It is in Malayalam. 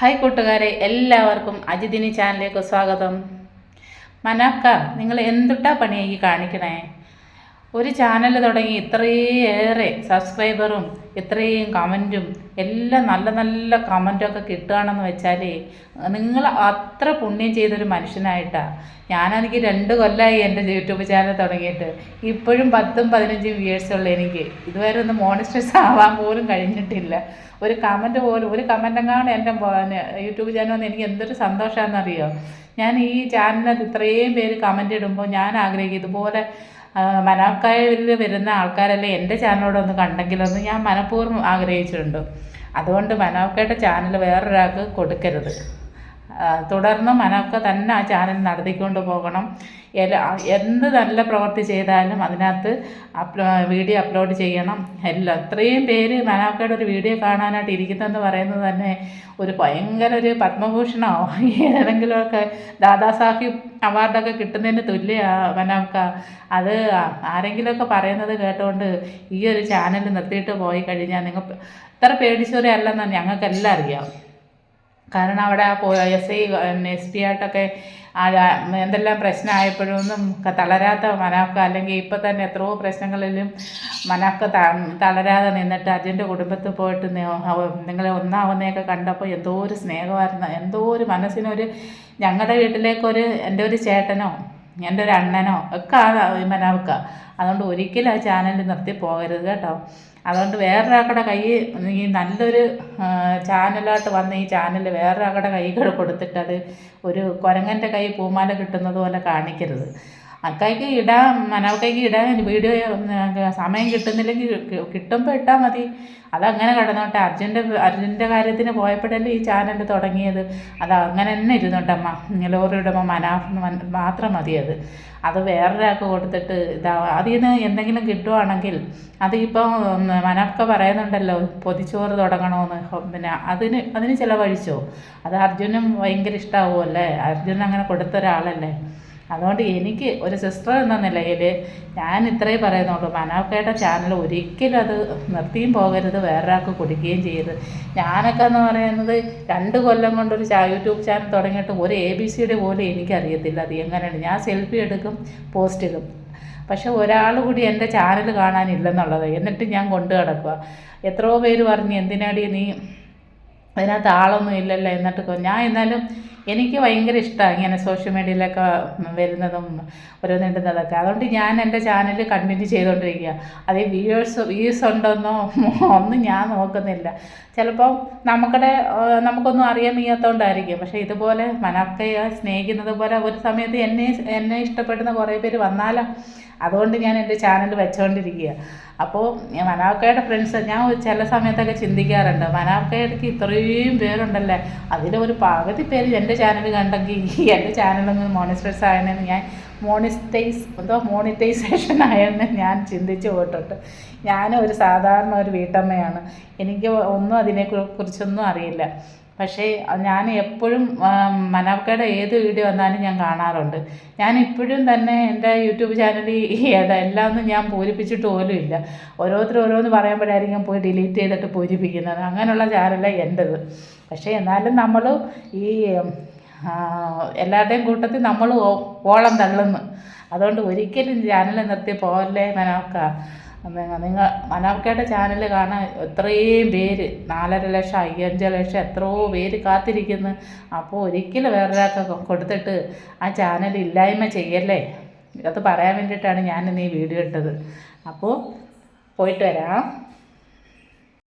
ഹായ് കൂട്ടുകാരെ എല്ലാവർക്കും അജിതിനി ചാനലിലേക്ക് സ്വാഗതം. മനാക്ക നിങ്ങൾ എന്തുട്ടാ പണിയായി കാണിക്കണേ? ഒരു ചാനൽ തുടങ്ങി ഇത്രയേറെ സബ്സ്ക്രൈബറും ഇത്രയും കമന്റും എല്ലാം നല്ല നല്ല കമന്റൊക്കെ കിട്ടുകയാണെന്ന് വെച്ചാൽ നിങ്ങൾ അത്ര പുണ്യം ചെയ്തൊരു മനുഷ്യനായിട്ടാണ് ഞാനെനിക്ക് രണ്ട് കൊല്ലമായി എന്റെ യൂട്യൂബ് ചാനൽ തുടങ്ങിയിട്ട്. ഇപ്പോഴും പത്തും പതിനഞ്ചും വ്യൂവേഴ്സുള്ള എനിക്ക്. ഇതുവരെ ഒന്ന് മോണിസ്റ്റേഴ്സ് ആവാൻ പോലും കഴിഞ്ഞിട്ടില്ല. ഒരു കമന്റ് പോലും ഒരു കമന്റെങ്ങാണ് എന്റെ യൂട്യൂബ് ചാനൽ വന്ന് എനിക്ക് എന്തൊരു സന്തോഷമാണെന്നറിയോ ഞാൻ ഈ ചാനലിനകത്ത് ഇത്രയും പേര് കമന്റ് ഇടുമ്പോൾ ഞാൻ ആഗ്രഹിക്കും ഇതുപോലെ മനാക്കായിൽ വരുന്ന ആൾക്കാരല്ലേ എന്റെ ചാനലോടെ ഒന്ന് കണ്ടെങ്കിലൊന്ന് ഞാൻ മനഃപൂർവം ആഗ്രഹിച്ചിട്ടുണ്ട്. അതുകൊണ്ട് മനോക്കയുടെ ചാനൽ വേറൊരാൾക്ക് കൊടുക്കരുത്. തുടർന്ന് മനൊക്കെ തന്നെ ആ ചാനൽ നടത്തിക്കൊണ്ട് പോകണം. എന്ത് നല്ല പ്രവൃത്തി ചെയ്താലും അതിനകത്ത് അപ്ലോ വീഡിയോ അപ്ലോഡ് ചെയ്യണം. എല്ലാം അത്രയും പേര് മനോക്കയുടെ ഒരു വീഡിയോ കാണാനായിട്ട് ഇരിക്കുന്നതെന്ന് പറയുന്നത് തന്നെ ഒരു ഭയങ്കര ഒരു പത്മഭൂഷണോ? ഏതെങ്കിലുമൊക്കെ ദാദാസാഹിബ് അവാർഡൊക്കെ കിട്ടുന്നതിന് തുല്യ മനോക്ക അത് ആരെങ്കിലുമൊക്കെ പറയുന്നത് കേട്ടുകൊണ്ട് ഈ ഒരു ചാനൽ നിർത്തിയിട്ട് പോയി കഴിഞ്ഞാൽ നിങ്ങൾ ഇത്ര പേടിച്ചവരെ ഞങ്ങൾക്കെല്ലാം അറിയാം. കാരണം അവിടെ എസ് ഐ എസ് പി ആയിട്ടൊക്കെ എന്തെല്ലാം പ്രശ്നമായപ്പോഴൊന്നും തളരാത്ത മനാക്ക അല്ലെങ്കിൽ ഇപ്പം തന്നെ എത്രയോ പ്രശ്നങ്ങളിലും മനാക്ക തളരാതെ നിന്നിട്ട് അജന്റെ കുടുംബത്തിൽ പോയിട്ട് നിങ്ങളെ ഒന്നാവുന്നതൊക്കെ കണ്ടപ്പോൾ എന്തോ ഒരു സ്നേഹമായിരുന്നു. എന്തോ ഒരു മനസ്സിനൊരു ഞങ്ങളുടെ വീട്ടിലേക്കൊരു എന്റെ ഒരു ചേട്ടനോ എന്റെ ഒരു അണ്ണനോ ഒക്കെ ആ മനാവക്ക അതുകൊണ്ട് ഒരിക്കലും ആ ചാനൽ നിർത്തി പോകരുത് കേട്ടോ. അതുകൊണ്ട് വേറൊരാളുടെ കൈ ഈ നല്ലൊരു ചാനലായിട്ട് വന്ന ഈ ചാനൽ വേറൊരാളുടെ കൈ കൊടുത്തിട്ട് അത് ഒരു കുരങ്ങന്റെ കൈ പൂമാല കിട്ടുന്നത് പോലെ കാണിക്കരുത്. അക്കൈക്ക് ഇടാൻ മനവക്കൈക്ക് ഇടാൻ വീഡിയോ സമയം കിട്ടുന്നില്ലെങ്കിൽ കിട്ടുമ്പോൾ ഇട്ടാൽ മതി. അതങ്ങനെ കിടന്നോട്ടെ. അർജുന്റെ അർജുന്റെ കാര്യത്തിന് പോയപ്പോഴല്ലേ ഈ ചാനൽ തുടങ്ങിയത്. അത് അങ്ങനെ തന്നെ ഇരുന്നോട്ടമ്മ. ലോറി ഇടുമ്പോൾ മനാഫ് മാത്രം മതി അത്. അത് വേറൊരാൾക്ക് കൊടുത്തിട്ട് ഇതാ അതിൽ നിന്ന് എന്തെങ്കിലും കിട്ടുവാണെങ്കിൽ അതിപ്പോൾ മനാഫ്ക പറയുന്നുണ്ടല്ലോ പൊതിച്ചോറ് തുടങ്ങണമെന്ന് പിന്നെ അതിന് അതിന് ചിലവഴിച്ചോ? അത് അർജുനും ഭയങ്കര ഇഷ്ടമാവുമല്ലേ അർജുൻ അങ്ങനെ കൊടുത്ത ഒരാളല്ലേ അതുകൊണ്ട് എനിക്ക് ഒരു സിസ്റ്റർ എന്ന നിലയിൽ ഞാൻ ഇത്രേ പറയുന്നുള്ളൂ. മനോക്കേട്ട ചാനൽ ഒരിക്കലും അത് നിർത്തിയും പോകരുത്. വേറൊരാൾക്ക് കൊടുക്കുകയും ചെയ്യരുത്. ഞാനൊക്കെ എന്ന് പറയുന്നത് രണ്ട് കൊല്ലം കൊണ്ടൊരു യൂട്യൂബ് ചാനൽ തുടങ്ങിയിട്ട് ഒരു എ ബി സിയുടെ പോലും എനിക്കറിയത്തില്ല. അത് എങ്ങനെയാണ്? ഞാൻ സെൽഫി എടുക്കും പോസ്റ്റ് ഇടും. പക്ഷെ ഒരാൾ കൂടി എന്റെ ചാനൽ കാണാനില്ലെന്നുള്ളത് എന്നിട്ട് ഞാൻ കൊണ്ടു കിടക്കുക എത്രയോ പേര് പറഞ്ഞു എന്തിനാടി നീ അതിനകത്ത് ആളൊന്നും ഇല്ലല്ലോ? എന്നിട്ട് ഞാൻ എന്നാലും എനിക്ക് ഭയങ്കര ഇഷ്ടമാണ് ഇങ്ങനെ സോഷ്യൽ മീഡിയയിലൊക്കെ വരുന്നതും ഓരോന്നിടുന്നതൊക്കെ അതുകൊണ്ട് ഞാൻ എന്റെ ചാനൽ കണ്ടിന്യൂ ചെയ്തുകൊണ്ടിരിക്കുക അതേ വ്യൂവേഴ്സ് വ്യൂസ് ഉണ്ടോന്നോ? ഒന്നും ഞാൻ നോക്കുന്നില്ല. ചിലപ്പം നമുക്കടെ നമുക്കൊന്നും അറിയാൻ വയ്യാത്തതുകൊണ്ടായിരിക്കും പക്ഷേ ഇതുപോലെ മനക്കയെ സ്നേഹിക്കുന്നത് പോലെ ഒരു സമയത്ത് എന്നെ എന്നെ ഇഷ്ടപ്പെടുന്ന കുറേ പേര് വന്നാലോ അതുകൊണ്ട് ഞാൻ എന്റെ ചാനൽ വെച്ചുകൊണ്ടിരിക്കുക അപ്പോൾ മനാവക്കയുടെ ഫ്രണ്ട്സ് ഞാൻ ചില സമയത്തൊക്കെ ചിന്തിക്കാറുണ്ട്. മനാക്കയുടെ ഇത്രയും പേരുണ്ടല്ലേ? അതിലൊരു പകുതി പേര് എന്റെ ചാനൽ കണ്ടെങ്കിൽ എന്റെ ചാനലൊന്ന് മോണിസ്റ്റേഴ്സ് ആയതെന്ന് ഞാൻ മോണിസ്റ്റൈസ് എന്തോ മോണിറ്റൈസേഷൻ ആയെന്ന് ഞാൻ ചിന്തിച്ച് പോയിട്ടുണ്ട്. ഞാൻ ഒരു സാധാരണ ഒരു വീട്ടമ്മയാണ്. എനിക്ക് ഒന്നും അതിനെക്കുറിച്ചൊന്നും അറിയില്ല. പക്ഷേ ഞാൻ എപ്പോഴും മനാവക്കയുടെ ഏത് വീഡിയോ വന്നാലും ഞാൻ കാണാറുണ്ട്. ഞാൻ ഇപ്പോഴും തന്നെ എന്റെ യൂട്യൂബ് ചാനലിൽ എല്ലാം ഒന്നും ഞാൻ പൂരിപ്പിച്ചിട്ട് പോലും ഇല്ല. ഓരോരുത്തർ ഓരോന്ന് പറയുമ്പോഴായിരിക്കും പോയി ഡിലീറ്റ് ചെയ്തിട്ട് പൂരിപ്പിക്കുന്നത്. അങ്ങനെയുള്ള ചാനലാണ് എന്റെത്. പക്ഷേ എന്നാലും നമ്മൾ ഈ എല്ലാവരുടെയും കൂട്ടത്തിൽ നമ്മൾ ഓളം തള്ളുന്നു. അതുകൊണ്ട് ഒരിക്കലും ചാനൽ നിർത്തി പോകല്ലേ മനോക്ക നിങ്ങൾ മനോക്കയുടെ ചാനൽ കാണാൻ എത്രയും പേര് നാലര ലക്ഷം അയ്യഞ്ച് ലക്ഷം എത്രയോ പേര് കാത്തിരിക്കുന്നു. അപ്പോൾ ഒരിക്കലും വേറൊരാൾക്ക് കൊടുത്തിട്ട് ആ ചാനൽ ഇല്ലായ്മ ചെയ്യല്ലേ? അത് പറയാൻ വേണ്ടിയിട്ടാണ് ഞാൻ ഈ വീഡിയോ ഇട്ടത്. അപ്പോൾ പോയിട്ട് വരാം.